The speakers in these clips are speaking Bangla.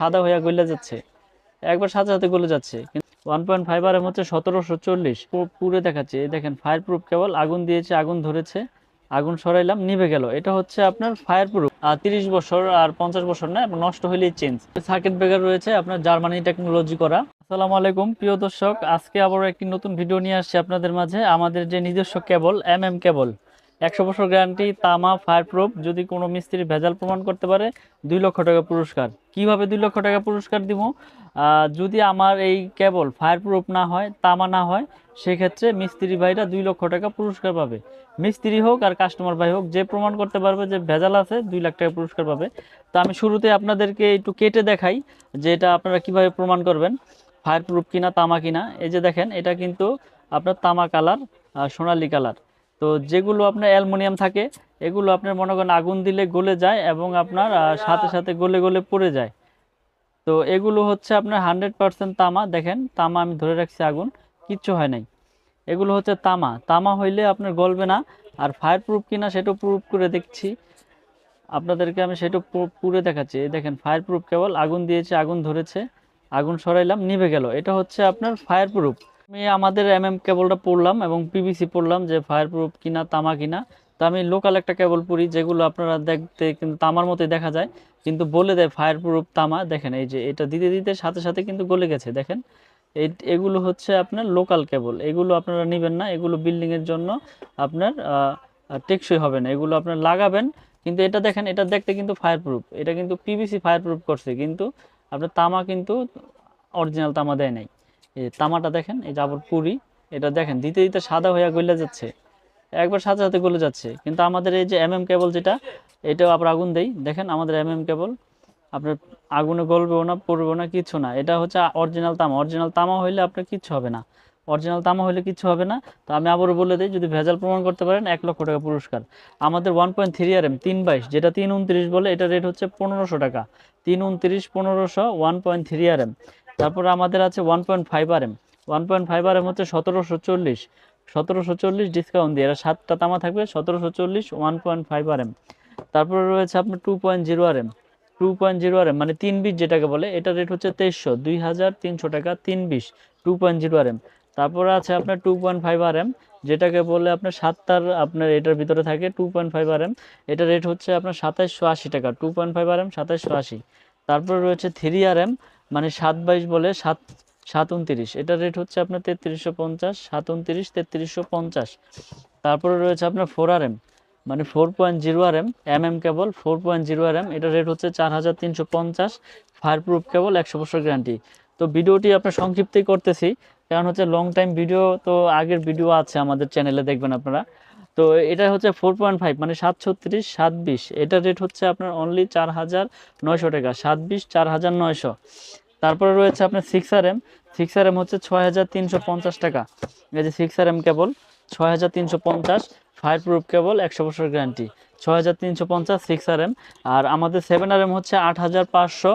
সাদা হয়ে গলে যাচ্ছে। একবার সাথে সাথে গলে যাচ্ছে। One point five R M হচ্ছে সতেরোশো চল্লিশ। পুরে দেখাচ্ছে। এই দেখেন ফায়ার প্রুফ কেবল। আগুন দিয়েছে, আগুন ধরেছে। আগুন সরাইলাম, নিভে গেল। এটা হচ্ছে আপনার ফায়ার প্রুফ আর তিরিশ বছর আর পঞ্চাশ বছর না নষ্ট হলেই চেঞ্জ সার্কিট ব্রেকার রয়েছে আপনার জার্মানি টেকনোলজি করা। আসসালামু আলাইকুম, প্রিয় দর্শক। আজকে আবারও একটি নতুন ভিডিও নিয়ে আসছি আপনাদের মাঝে। আমাদের যে নিজস্ব কেবল এম এম কেবল। একশো বছর গ্যারান্টি, তামা ফায়ার প্রুফ যদি কোনো মিস্ত্রি ভেজাল প্রমাণ করতে পারে, দুই লক্ষ টাকা পুরস্কার। কীভাবে দুই লক্ষ টাকা পুরস্কার দিব? যদি আমার এই কেবল ফায়ার প্রুফ না হয়, তামা না হয়, সেক্ষেত্রে মিস্ত্রি ভাইরা দুই লক্ষ টাকা পুরস্কার পাবে। মিস্ত্রি হোক আর কাস্টমার ভাই হোক, যে প্রমাণ করতে পারবে যে ভেজাল আছে, দুই লাখ টাকা পুরস্কার পাবে। তো আমি শুরুতে আপনাদেরকে একটু কেটে দেখাই যে এটা আপনারা কীভাবে প্রমাণ করবেন ফায়ার প্রুফ কিনা, তামা কিনা। এই যে দেখেন, এটা কিন্তু আপনার তামা কালার সোনালি কালার। তো যেগুলো আপনার অ্যালুমিনিয়াম থাকে এগুলো আপনার মনে করেন আগুন দিলে গলে যায় এবং আপনার সাথে সাথে গলে গলে পড়ে যায়। তো এগুলো হচ্ছে আপনার হান্ড্রেড পার্সেন্ট তামা দেখেন তামা আমি ধরে রাখছি আগুন কিচ্ছু হয় নাই। এগুলো হচ্ছে তামা তামা হইলে আপনার গলবে না আর ফায়ার প্রুফ কিনা সেটা প্রুফ করে দেখছি। আপনাদেরকে আমি সেটা পুরে দেখাচ্ছি এই দেখেন ফায়ার প্রুফ কেবল আগুন দিয়েছে আগুন ধরেছে আগুন সরাইলাম নিভে গেল। এটা হচ্ছে আপনার ফায়ার প্রুফ আমি আমাদের এম এম কেবলটা পড়লাম এবং পিভিসি পড়লাম যে ফায়ার প্রুফ কিনা, তামা কিনা। তো আমি লোকাল একটা কেবল পড়ি যেগুলো আপনারা দেখতে কিন্তু তামার মতোই দেখা যায়। কিন্তু বলে দেয় ফায়ার প্রুফ তামা। দেখেন, এই যে এটা দিতে দিতে সাথে সাথে কিন্তু গলে গেছে, দেখেন। এই এগুলো হচ্ছে আপনার লোকাল কেবল এগুলো আপনারা নেবেন না, এগুলো বিল্ডিংয়ের জন্য আপনার টেকসই হবে না। এগুলো আপনার লাগাবেন, কিন্তু এটা দেখেন, এটা দেখতে কিন্তু ফায়ার প্রুফ এটা কিন্তু পিভিসি ফায়ার প্রুফ করছে, কিন্তু আপনার তামা কিন্তু অরিজিনাল তামা দেয় নাই। তামাটা দেখেন, এই যে আবার পুরি, এটা দেখেন, দিতে দিতে সাদা হয়ে গলে যাচ্ছে। একবার সাথে সাথে গলে যাচ্ছে। কিন্তু আমাদের এই যে এম এম কেবল যেটা, এটাও আবার আগুন দেই। দেখেন আমাদের এম এম কেবল আপনার আগুনে গলবেও না, পড়বেও না কিছু না। এটা হচ্ছে অরিজিনাল তামা। অরিজিনাল তামা হইলে আপনার কিচ্ছু হবে না। অরিজিনাল তামা হইলে কিচ্ছু হবে না। তো আমি আবারও বলে দিই, যদি ভেজাল প্রমাণ করতে পারেন, এক লক্ষ টাকা পুরস্কার। আমাদের one point three R M তিন বাইশ, যেটা তিন উনত্রিশ বলে এটা রেট হচ্ছে পনেরোশো টাকা। তিন উনত্রিশ, পনেরোশো one point three R M তারপরে আমাদের আছে one point five R M one point five R M হচ্ছে সতেরোশো চল্লিশ। সতেরোশো চল্লিশ ডিসকাউন্ট দিয়ে এরা সাতটা তামা থাকবে, সতেরোশো চল্লিশ one point five R M তারপরে রয়েছে আপনার two point zero R M two point zero R M মানে তিন বিশ যেটাকে বলে, এটা রেট হচ্ছে তেইশশো, দুই হাজার তিনশো টাকা তিন বিশ two point zero R M তারপরে আছে আপনার two point five R M যেটাকে বলে আপনার সাতটার আপনার এটার ভিতরে থাকে two point five R M এটা রেট হচ্ছে আপনার সাতাইশশো আশি টাকা two point five R M সাতাইশশো আশি। তারপরে রয়েছে থ্রি আর এম মানে সাত বাইশ বলে সাত সাত উনত্রিশ। এটার রেট হচ্ছে আপনার তেত্রিশশো পঞ্চাশ, সাত উনত্রিশ, তেত্রিশশো পঞ্চাশ। তারপরে রয়েছে আপনার ফোর আর এম মানে four point zero R M M M কেবল four point zero R M এটার রেট হচ্ছে চার হাজার তিনশো পঞ্চাশ ফায়ার প্রুফ কেবল একশো বছর গ্যারান্টি তো ভিডিওটি আপনার সংক্ষিপ্তই করতেছি, কারণ হচ্ছে লং টাইম ভিডিও তো আগের ভিডিও আছে আমাদের চ্যানেলে দেখবেন আপনারা। তো এটা হচ্ছে ফোর পয়েন্ট ফাইভ মানে সাত ছত্রিশ সাত বিশ এটার রেট হচ্ছে আপনার অনলি চার হাজার নয়শো টাকা সাত বিশ চার হাজার নয়শো। তারপরে রয়েছে আপনার six R M six R M হচ্ছে ছয় হাজার তিনশো পঞ্চাশ টাকা। এই যে সিক্স আর এম কেবল ছয় হাজার তিনশো পঞ্চাশ ফায়ার প্রুফ কেবল একশো বছর গ্যারান্টি ছয় হাজার তিনশো পঞ্চাশ সিক্স আর এম আর আমাদের সেভেন আর এম হচ্ছে আট হাজার পাঁচশো,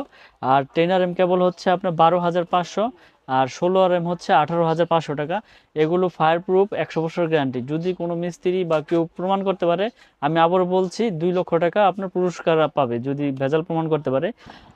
আর টেন আর এম কেবল হচ্ছে আপনার বারো হাজার পাঁচশো। আর ষোলো আর এম হচ্ছে আঠারো হাজার পাঁচশো টাকা। এগুলো ফায়ার প্রুফ একশো বছর গ্যারান্টি যদি কোনো মিস্ত্রি বা কেউ প্রমাণ করতে পারে, আমি আবার বলছি, দুই লক্ষ টাকা আপনার পুরস্কার পাবে, যদি ভেজাল প্রমাণ করতে পারে।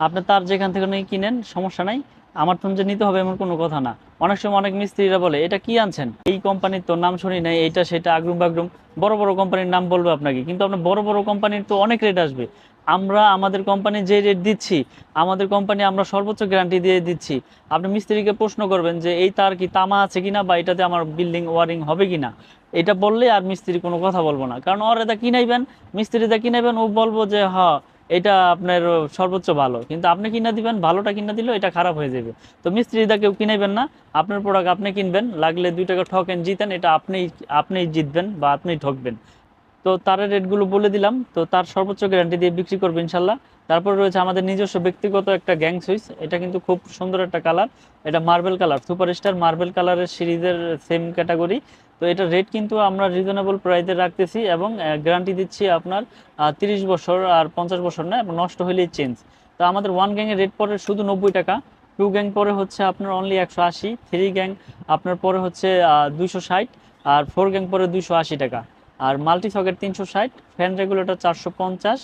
আপনি তার যেখান থেকে নিয়ে কিনেন, সমস্যা নাই। আমার তো যে নিতে হবে এমন কোনো কথা না। অনেক সময় অনেক মিস্ত্রিরা বলে, এটা কি আনছেন? এই কোম্পানির তো নাম শুনি নাই, এইটা, সেটা, আগরুম বাগরুম। বড় বড় কোম্পানির নাম বলবে আপনাকে। কিন্তু আপনার বড় বড় কোম্পানির তো অনেক রেট আসবে। আমরা, আমাদের কোম্পানি যে রেট দিচ্ছি, আমাদের কোম্পানি আমরা সর্বোচ্চ গ্যারান্টি দিয়ে দিচ্ছি। আপনি মিস্ত্রিকে প্রশ্ন করবেন যে, এই তার কি তামা আছে কিনা বা এটাতে আমার বিল্ডিং ওয়ারিং হবে কিনা? এটা বললে আর মিস্ত্রি কোনো কথা বলব না। কারণ ওর এটা কিনাইবেন, মিস্ত্রিটা কিনাইবেন, ও বলব যে হ্যাঁ এটা আপনার সর্বোচ্চ ভালো। কিন্তু আপনি কিনা দিবেন, ভালোটা কিনা দিলেও এটা খারাপ হয়ে যাবে। তো মিস্ত্রিটা কেউ কিনাইবেন না, আপনার প্রোডাক্ট আপনি কিনবেন, লাগলে দুই টাকা ঠকেন, জিতেন, এটা আপনি আপনি জিতবেন বা আপনি ঠকবেন। তো তার রেটগুলো বলে দিলাম। তো তার সর্বোচ্চ গ্যারান্টি দিয়ে বিক্রি করবে ইনশাল্লাহ। তারপর রয়েছে আমাদের নিজস্ব ব্যক্তিগত একটা গ্যাং সুইচ এটা কিন্তু খুব সুন্দর একটা কালার এটা মার্বেল কালার সুপারস্টার মার্বেল কালারের সিরিজের সেম ক্যাটাগরি তো এটা রেট কিন্তু আমরা রিজনেবল প্রাইসে রাখতেছি এবং গ্যারান্টি দিচ্ছি আপনার তিরিশ বছর আর পঞ্চাশ বছর না, এবং নষ্ট হলেই চেঞ্জ তো আমাদের ওয়ান গ্যাংয়ের রেট পড়ে শুধু নব্বই টাকা। টু গ্যাং পরে হচ্ছে আপনার অনলি একশো আশি। থ্রি গ্যাং আপনার পরে হচ্ছে দুইশো ষাট। আর ফোর গ্যাং পরে দুইশো আশি টাকা। আর মাল্টি সকেট তিনশো ষাট ফ্যান রেগুলেটর চারশো পঞ্চাশ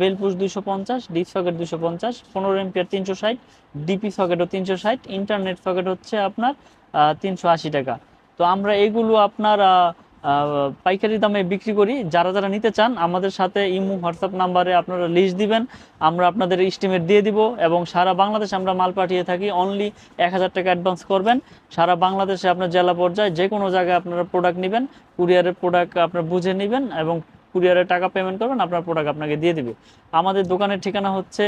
বেলপুশ দুশো পঞ্চাশ ডিপ সকেট দুশো পঞ্চাশ, পনেরো এমপিয়ার তিনশো ষাট ডিপি সকেটও তিনশো ষাট ইন্টারনেট সকেট হচ্ছে আপনার তিনশো আশি টাকা। তো আমরা এগুলো আপনার পাইকারি দামে বিক্রি করি। যারা যারা নিতে চান, আমাদের সাথে ইমো, হোয়াটসঅ্যাপ নাম্বারে আপনারা লিস্ট দিবেন। আমরা আপনাদের এস্টিমেট দিয়ে দিব এবং সারা বাংলাদেশে আমরা মাল পাঠিয়ে থাকি। অনলি এক হাজার টাকা অ্যাডভান্স করবেন। সারা বাংলাদেশে আপনার জেলা পর্যায়ে যে কোনো জায়গায় আপনারা প্রোডাক্ট নেবেন। কুরিয়ারের প্রোডাক্ট আপনার বুঝে নেবেন এবং কুরিয়ারের টাকা পেমেন্ট করবেন, আপনার প্রোডাক্ট আপনাকে দিয়ে দিবে। আমাদের দোকানের ঠিকানা হচ্ছে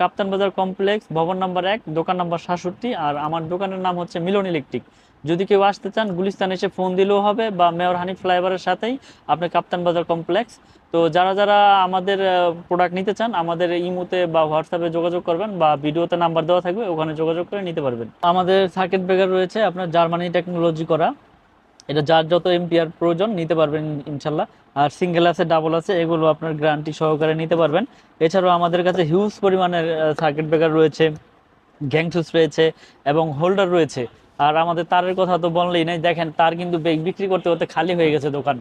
কাপ্তান বাজার কমপ্লেক্স ভবন নাম্বার এক, দোকান নাম্বার সাতষট্টি, আর আমার দোকানের নাম হচ্ছে মিলন ইলেকট্রিক। যদি কেউ আসতে চান, গুলিস্তান এসে ফোন দিলেও হবে, বা মেয়র হানি ফ্লাইওভারের সাথেই আপনি কাপ্তান বাজার কমপ্লেক্স তো যারা যারা আমাদের প্রোডাক্ট নিতে চান, আমাদের ইমোতে বা হোয়াটসঅ্যাপে যোগাযোগ করবেন, বা ভিডিওতে নাম্বার দেওয়া থাকবে, ওখানে যোগাযোগ করে নিতে পারবেন। আমাদের সার্কিট ব্রেকার রয়েছে আপনার জার্মানি টেকনোলজি করা। এটা যার যত এমপিআর প্রয়োজন নিতে পারবেন ইনশাল্লাহ। আর সিঙ্গেল আছে ডাবল আছে, এগুলো আপনার গ্যারান্টি সহকারে নিতে পারবেন। এছাড়াও আমাদের কাছে হিউজ পরিমাণের সার্কিট ব্রেকার রয়েছে গ্যাংসুস রয়েছে এবং হোল্ডার রয়েছে। আর আমাদের তারের কথা তো বললেই নাই, দেখেন তার কিন্তু বিক্রি করতে করতে খালি হয়ে গেছে দোকান।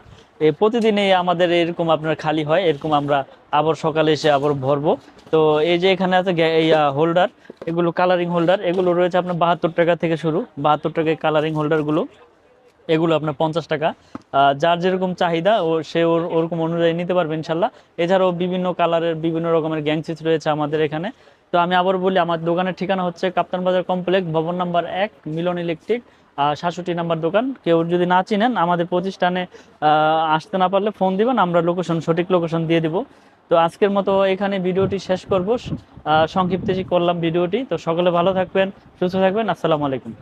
এই প্রতিদিনই আমাদের এরকম আপনার খালি হয়, এরকম আমরা আবার সকালে এসে আবার ভরবো। তো এই যে এখানে আছে এই হোল্ডার এগুলো কালারিং হোল্ডার এগুলো রয়েছে আপনার বাহাত্তর টাকা থেকে শুরু। বাহাত্তর টাকায় কালারিং হোল্ডারগুলো এগুলো আপনার পঞ্চাশ টাকা। যার যেরকম চাহিদা, ও সে ওর, ওরকম অনুযায়ী নিতে পারবে ইনশাল্লাহ। এছাড়াও বিভিন্ন কালারের, বিভিন্ন রকমের গ্যাংসিস রয়েছে আমাদের এখানে। তো আমি আবার বলি, আমার দোকানের ঠিকানা হচ্ছে কাপ্তান বাজার কমপ্লেক্স, ভবন নাম্বার এক, মিলন ইলেকট্রিক সাতষট্টি নাম্বার দোকান। কেউ যদি না চিনেন, আমাদের প্রতিষ্ঠানে আসতে না পারলে ফোন দিবেন, আমরা লোকেশন সঠিক লোকেশন দিয়ে দিব। তো আজকের মতো এখানে ভিডিওটি শেষ করব। সংক্ষিপ্ত করলাম ভিডিওটি। তো সকলে ভালো থাকবেন, সুস্থ থাকবেন। আসসালামু আলাইকুম।